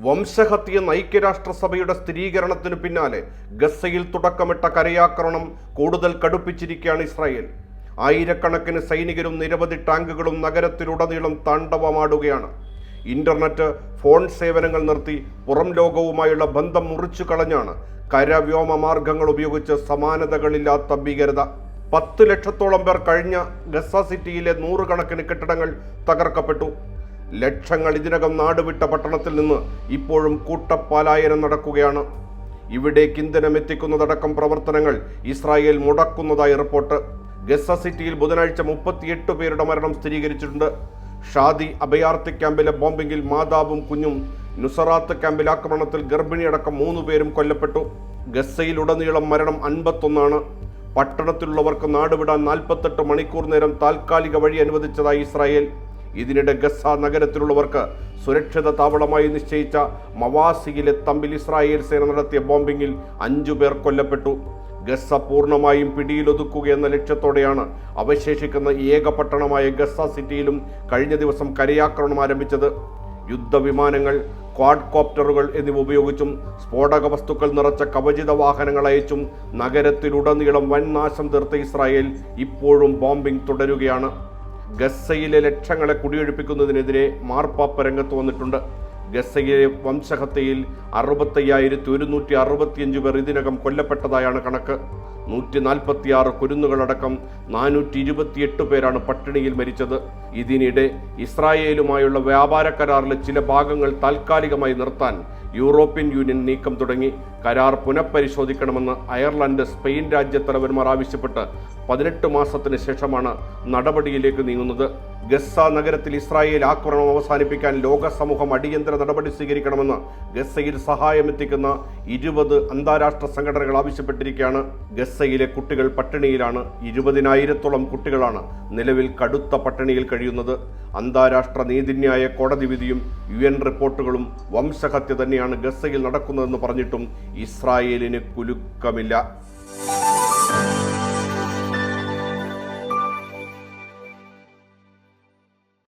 വംശഹത്യ ഐക്യരാഷ്ട്രസഭയുടെ സ്ഥിരീകരണത്തിനു പിന്നാലെ ഗസയിൽ തുടക്കമിട്ട കരയാക്രമണം കൂടുതൽ കടുപ്പിച്ചിരിക്കുകയാണ് ഇസ്രായേൽ. ആയിരക്കണക്കിന് സൈനികരും നിരവധി ടാങ്കുകളും നഗരത്തിലുടനീളം താണ്ഡവമാടുകയാണ്. ഇന്റർനെറ്റ് ഫോൺ സേവനങ്ങൾ നിർത്തി പുറം ലോകവുമായുള്ള ബന്ധം മുറിച്ചു കളഞ്ഞാണ് കരവ്യോമ മാർഗങ്ങൾ ഉപയോഗിച്ച് സമാനതകളില്ലാത്ത ഭീകരത. പത്ത് ലക്ഷത്തോളം പേർ കഴിഞ്ഞ ഗസ സിറ്റിയിലെ നൂറുകണക്കിന് കെട്ടിടങ്ങൾ തകർക്കപ്പെട്ടു. ലക്ഷങ്ങൾ ഇതിനകം നാടുവിട്ട പട്ടണത്തിൽ നിന്ന് ഇപ്പോഴും കൂട്ടപ്പാലായനം നടക്കുകയാണ്. ഇവിടേക്ക് ഇന്ധനം എത്തിക്കുന്നതടക്കം പ്രവർത്തനങ്ങൾ ഇസ്രായേൽ മുടക്കുന്നതായി റിപ്പോർട്ട്. ഗസ സിറ്റിയിൽ ബുധനാഴ്ച മുപ്പത്തിയെട്ട് പേരുടെ മരണം സ്ഥിരീകരിച്ചിട്ടുണ്ട്. ഷാദി അഭയാർത്ഥി ക്യാമ്പിലെ ബോംബിംഗിൽ മാതാവും കുഞ്ഞും നുസറാത്ത് ക്യാമ്പിൽ ആക്രമണത്തിൽ ഗർഭിണിയടക്കം മൂന്ന് പേരും കൊല്ലപ്പെട്ടു. ഗസയിലുടനീളം മരണം അൻപത്തൊന്നാണ്. പട്ടണത്തിലുള്ളവർക്ക് നാടുവിടാൻ നാൽപ്പത്തെട്ട് മണിക്കൂർ നേരം താൽക്കാലിക വഴി അനുവദിച്ചതായി ഇസ്രായേൽ. ഇതിനിടെ ഗസ നഗരത്തിലുള്ളവർക്ക് സുരക്ഷിത താവളമായി നിശ്ചയിച്ച മവാസിയിലെ തമ്പിൽ ഇസ്രായേൽ സേന നടത്തിയ ബോംബിംഗിൽ അഞ്ചു പേർ കൊല്ലപ്പെട്ടു. ഗസ പൂർണമായും പിടിയിലൊതുക്കുക എന്ന ലക്ഷ്യത്തോടെയാണ് അവശേഷിക്കുന്ന ഏക പട്ടണമായ ഗസ സിറ്റിയിലും കഴിഞ്ഞ ദിവസം കരയാക്രമണം ആരംഭിച്ചത്. യുദ്ധവിമാനങ്ങൾ ക്വാഡ് കോപ്റ്ററുകൾ എന്നിവ ഉപയോഗിച്ചും സ്ഫോടക വസ്തുക്കൾ നിറച്ച കവചിത വാഹനങ്ങൾ അയച്ചും നഗരത്തിലുടനീളം വൻ നാശം തീർത്ത ഇസ്രായേൽ ഇപ്പോഴും ബോംബിംഗ് തുടരുകയാണ്. ഗസയിലെ ലക്ഷങ്ങളെ കുടിയൊഴിപ്പിക്കുന്നതിനെതിരെ മാർപ്പാപ്പ രംഗത്ത് വന്നിട്ടുണ്ട്. ഗസയിലെ വംശഹത്യയിൽ അറുപത്തയ്യായിരത്തി ഒരുന്നൂറ്റി അറുപത്തിയഞ്ച് പേർ ഇതിനകം കൊല്ലപ്പെട്ടതായാണ് കണക്ക്. നൂറ്റി നാൽപ്പത്തിയാറ് കുരുന്നുകളടക്കം നാനൂറ്റി ഇരുപത്തിയെട്ട് പേരാണ് പട്ടിണിയിൽ മരിച്ചത്. ഇതിനിടെ ഇസ്രായേലുമായുള്ള വ്യാപാര കരാറിലെ ചില ഭാഗങ്ങൾ താൽക്കാലികമായി നിർത്താൻ യൂറോപ്യൻ യൂണിയൻ നീക്കം തുടങ്ങി കരാർ പുനഃപരിശോധിക്കണമെന്ന് അയർലൻഡ് സ്പെയിൻ രാജ്യത്തലവന്മാർ ആവശ്യപ്പെട്ട് പതിനെട്ട് മാസത്തിന് ശേഷമാണ് നടപടിയിലേക്ക് നീങ്ങുന്നത്. ഗസ നഗരത്തിൽ ഇസ്രായേൽ ആക്രമണം അവസാനിപ്പിക്കാൻ ലോക സമൂഹം അടിയന്തര നടപടി സ്വീകരിക്കണമെന്ന് ഗസയിൽ സഹായമെത്തിക്കുന്ന ഇരുപത് അന്താരാഷ്ട്ര സംഘടനകൾ ആവശ്യപ്പെട്ടിരിക്കുകയാണ്. ഗസയിലെ കുട്ടികൾ പട്ടിണിയിലാണ്. ഇരുപതിനായിരത്തോളം കുട്ടികളാണ് നിലവിൽ കടുത്ത പട്ടിണിയിൽ കഴിയുന്നത്. അന്താരാഷ്ട്ര നീതിന്യായ കോടതി വിധിയും യു എൻ റിപ്പോർട്ടുകളും വംശഹത്യ തന്നെയാണ് ഗസയിൽ നടക്കുന്നതെന്ന് പറഞ്ഞിട്ടും ഇസ്രായേലിന് കുലുക്കമില്ല.